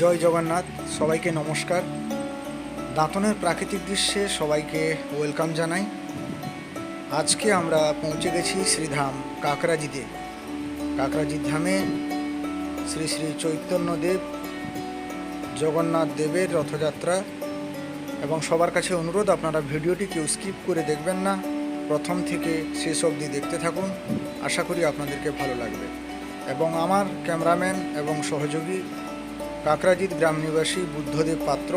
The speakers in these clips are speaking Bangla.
জয় জগন্নাথ, সবাইকে নমস্কার। দাঁতনের প্রাকৃতিক দৃশ্যে সবাইকে ওয়েলকাম জানাই। আজকে আমরা পৌঁছে গেছি শ্রীধাম কাকরাজিতে কাকরাজি ধামে শ্রী শ্রী চৈতন্যদেব জগন্নাথ দেবের রথযাত্রা। এবং সবার কাছে অনুরোধ, আপনারা ভিডিওটি কেউ স্কিপ করে দেখবেন না, প্রথম থেকে শেষ অবধি দেখতে থাকুন। আশা করি আপনাদেরকে ভালো লাগবে। এবং আমার ক্যামেরাম্যান এবং সহযোগী কাকরাজিৎ গ্রাম নিবাসী বুদ্ধদেব পাত্র।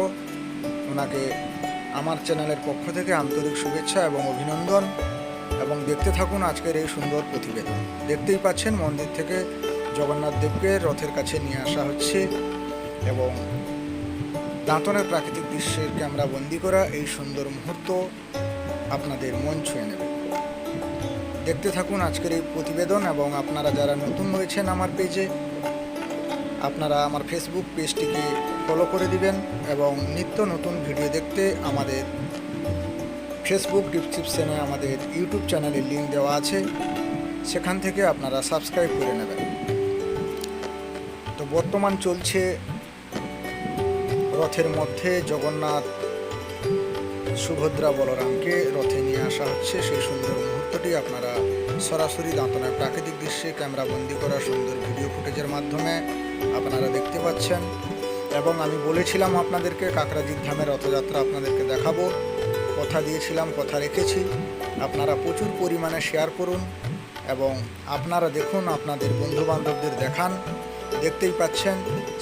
ওনাকে আমার চ্যানেলের পক্ষ থেকে আন্তরিক শুভেচ্ছা এবং অভিনন্দন। এবং দেখতে থাকুন আজকের এই সুন্দর প্রতিবেদন। দেখতেই পাচ্ছেন মন্দির থেকে জগন্নাথ দেবকে রথের কাছে নিয়ে আসা হচ্ছে এবং দাঁতনের প্রাকৃতিক দৃশ্যের ক্যামেরা বন্দি করা এই সুন্দর মুহূর্ত আপনাদের মন ছুঁয়ে নেবে। দেখতে থাকুন আজকের এই প্রতিবেদন এবং আপনারা যারা নতুন হয়েছেন আমার পেজে আপনারা আমার ফেসবুক পেজটিকে ফলো করে দিবেন এবং নিত্য নতুন ভিডিও দেখতে আমাদের ফেসবুক ডিসক্রিপশনে আমাদের ইউটিউব চ্যানেলের লিঙ্ক দেওয়া আছে। সেখান থেকে আপনারা সাবস্ক্রাইব করে নেবেন। তো বর্তমান চলছে রথের মধ্যে জগন্নাথ সুভদ্রা বলরামকে রথে নিয়ে আসা হচ্ছে। সেই সুন্দর মুহূর্তটি আপনারা সরাসরি দাঁতনার প্রাকৃতিক দৃশ্যে ক্যামেরাবন্দি করা সুন্দর ভিডিও ফুটেজের মাধ্যমে আপনারা দেখতে পাচ্ছেন। এবং আমি বলেছিলাম আপনাদেরকে কাকরাজির ধামের রথযাত্রা আপনাদেরকে দেখাবো। কথা দিয়েছিলাম, কথা রেখেছি। আপনারা প্রচুর পরিমাণে শেয়ার করুন এবং আপনারা দেখুন, আপনাদের বন্ধু বান্ধবদের দেখান। দেখতেই পাচ্ছেন,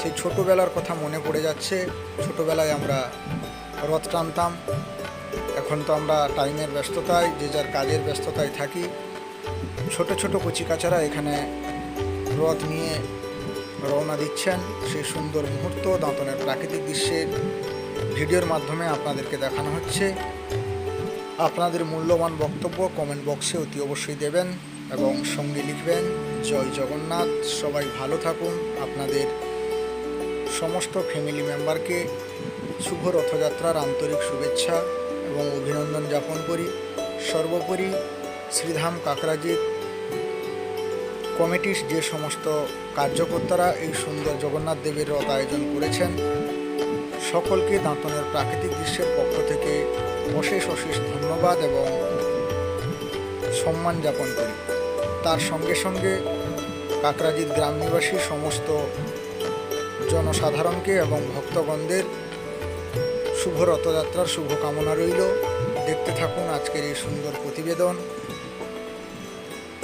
সেই ছোটোবেলার কথা মনে পড়ে যাচ্ছে। ছোটোবেলায় আমরা রথ টানতাম। এখন তো আমরা টাইমের ব্যস্ততায়, যে যার কাজের ব্যস্ততায় থাকি। ছোট ছোট কচিকাচারা এখানে রথ নিয়ে রওনা দিচ্ছেন সেই সুন্দর মুহূর্ত দাঁতনের প্রাকৃতিক দৃশ্যের ভিডিওর মাধ্যমে আপনাদেরকে দেখানো হচ্ছে। আপনাদের মূল্যবান বক্তব্য কমেন্ট বক্সে অতি অবশ্যই দেবেন এবং সঙ্গে লিখবেন, জয় জগন্নাথ। সবাই ভালো থাকুন। আপনাদের সমস্ত ফ্যামিলি মেম্বারকে শুভ রথযাত্রার আন্তরিক শুভেচ্ছা এবং অভিনন্দন জ্ঞাপন করি। সর্বোপরি শ্রীধাম কাকরাজির কমিটির যে সমস্ত কার্যকর্তারা এই সুন্দর জগন্নাথ দেবের রথ আয়োজন করেছেন, সকলকে দাঁতনের প্রাকৃতিক দৃশ্যের পক্ষ থেকে অশেষ অশেষ ধন্যবাদ এবং সম্মান জ্ঞাপন করি। তার সঙ্গে সঙ্গে কাকরাজির গ্রাম নিবাসী সমস্ত জনসাধারণকে এবং ভক্তগণদের শুভ রথযাত্রার শুভকামনা রইল। দেখতে থাকুন আজকের এই সুন্দর প্রতিবেদন।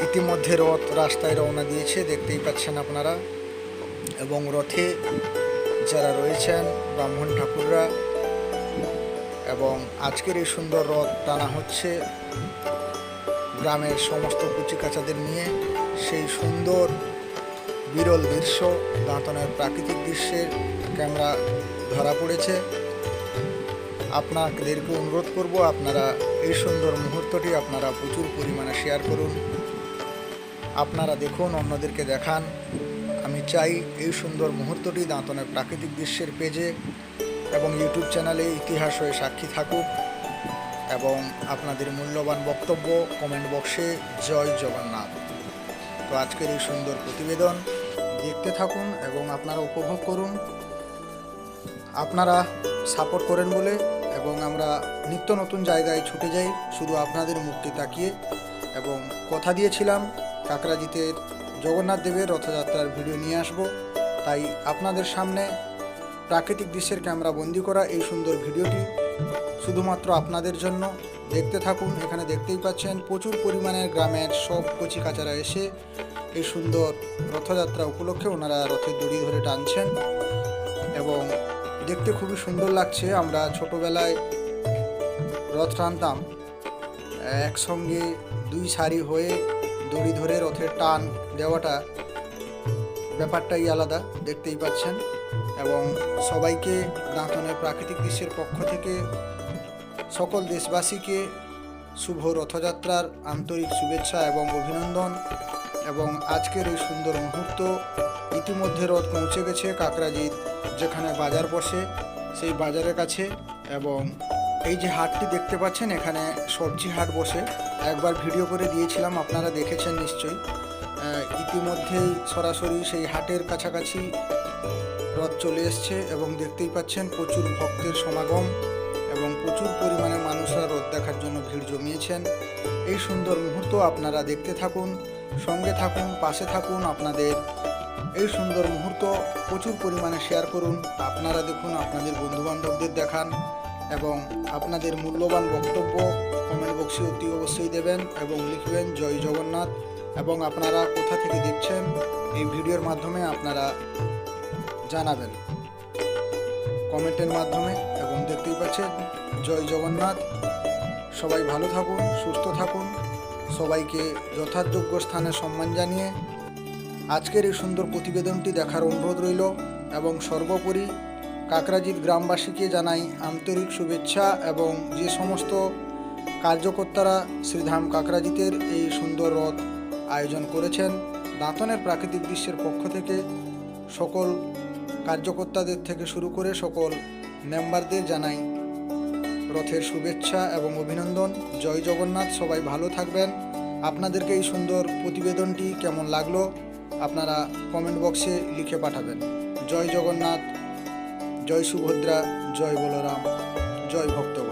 ইতিমধ্যে রথ রাস্তায় রওনা দিয়েছে, দেখতেই পাচ্ছেন আপনারা। এবং রথে যারা রয়েছেন ব্রাহ্মণ ঠাকুররা, এবং আজকের এই সুন্দর রথ টানা হচ্ছে গ্রামের সমস্ত কুচিকাচাদের নিয়ে। সেই সুন্দর বিরল দৃশ্য, দাঁতনের প্রাকৃতিক দৃশ্যের ক্যামেরা ধরা পড়েছে। আপনাদেরকে অনুরোধ করব, আপনারা এই সুন্দর মুহূর্তটি আপনারা প্রচুর পরিমাণে শেয়ার করুন। আপনারা দেখুন, অন্যদেরকে দেখান। আমি চাই এই সুন্দর মুহূর্তটি দাঁতনের প্রাকৃতিক দৃশ্যের পেজে এবং ইউটিউব চ্যানেলে ইতিহাস হয়ে সাক্ষী থাকুক এবং আপনাদের মূল্যবান বক্তব্য কমেন্ট বক্সে জয় জগন্নাথ। তো আজকের এই সুন্দর প্রতিবেদন দেখতে থাকুন এবং আপনারা উপভোগ করুন। আপনারা সাপোর্ট করেন বলে এবং আমরা নিত্য নতুন জায়গায় ছুটে যাই, শুধু আপনাদের মুক্তি তাকিয়ে। এবং কথা দিয়েছিলাম কাকরাজিতে জগন্নাথ দেবের রথযাত্রার ভিডিও নিয়ে আসব। তাই আপনাদের সামনে প্রাকৃতিক দৃশ্যের ক্যামেরা বন্দি করা এই সুন্দর ভিডিওটি। শুধুমাত্র আপনাদের জন্য। দেখতে থাকুন, এখানে দেখতেই পাচ্ছেন, প্রচুর পরিমাণের গ্রামের সব কচি কাচারা এসে এই সুন্দর রথযাত্রা উপলক্ষে ওনারা রথের দড়ি ধরে টানছেন। এবং দেখতে খুবই সুন্দর লাগছে, আমরা ছোটোবেলায় রথ টানতাম। একসঙ্গে দুই সারি হয়ে দড়ি ধরে রথের টান দেওয়াটা ব্যাপারটাই আলাদা, দেখতেই পাচ্ছেন। এবং সবাইকে দাঁতনের প্রাকৃতিক দৃশ্যের পক্ষ থেকে সকল দেশবাসীকে শুভ রথযাত্রার আন্তরিক শুভেচ্ছা এবং অভিনন্দন। এবং আজকের এই সুন্দর মুহূর্ত ইতিমধ্যে রথ পৌঁছে গেছে কাকরাজিৎ যেখানে বাজার বসে, সেই বাজারের কাছে। এবং এই যে হাটটি দেখতে পাচ্ছেন, এখানে সবজি হাট বসে। একবার ভিডিও করে দিয়েছিলাম, আপনারা দেখেছেন নিশ্চয়ই। ইতিমধ্যেই সরাসরি সেই হাটের কাছাকাছি রথ চলে এসছে এবং দেখতেই পাচ্ছেন প্রচুর ভক্তের সমাগম এবং প্রচুর পরিমাণে মানুষরা রথ দেখার জন্য ভিড় জমিয়েছেন। এই সুন্দর মুহূর্ত আপনারা দেখতে থাকুন, সঙ্গে থাকুন, পাশে থাকুন আপনাদের। এই সুন্দর মুহূর্ত প্রচুর পরিমাণে শেয়ার করুন। আপনারা দেখুন, আপনাদের বন্ধুবান্ধবদের দেখান। এবং আপনাদের মূল্যবান বক্তব্য কমেন্ট বক্সে অতি অবশ্যই দেবেন এবং লিখবেন, জয় জগন্নাথ। এবং আপনারা কোথা থেকে দেখছেন এই ভিডিওর মাধ্যমে আপনারা জানাবেন। কমেন্টের মাধ্যমে এবং দেখতেই পাচ্ছেন, জয় জগন্নাথ। সবাই ভালো থাকুন, সুস্থ থাকুন। সবাইকে যথাযোগ্য স্থানে সম্মান জানিয়ে আজকের এই সুন্দর প্রতিবেদনটি দেখার অনুরোধ রইল এবং সর্বোপরি কাকরাজির গ্রামবাসীকে জানাই আন্তরিক শুভেচ্ছা এবং যে সমস্ত কার্যকর্তারা শ্রীধাম কাকরাজিতের এই সুন্দর রথ আয়োজন করেছেন, দাঁতনের প্রাকৃতিক দৃশ্যের পক্ষ থেকে সকল কার্যকর্তাদের থেকে শুরু করে সকল মেম্বারদের জানাই রথের শুভেচ্ছা এবং অভিনন্দন। জয় জগন্নাথ, সবাই ভালো থাকবেন। আপনাদেরকে এই সুন্দর প্রতিবেদনটি কেমন লাগল আপনারা কমেন্ট বক্সে লিখে পাঠাবেন। জয় জগন্নাথ। জয় সুভদ্রা জয় বলরাম জয় ভক্তগণ।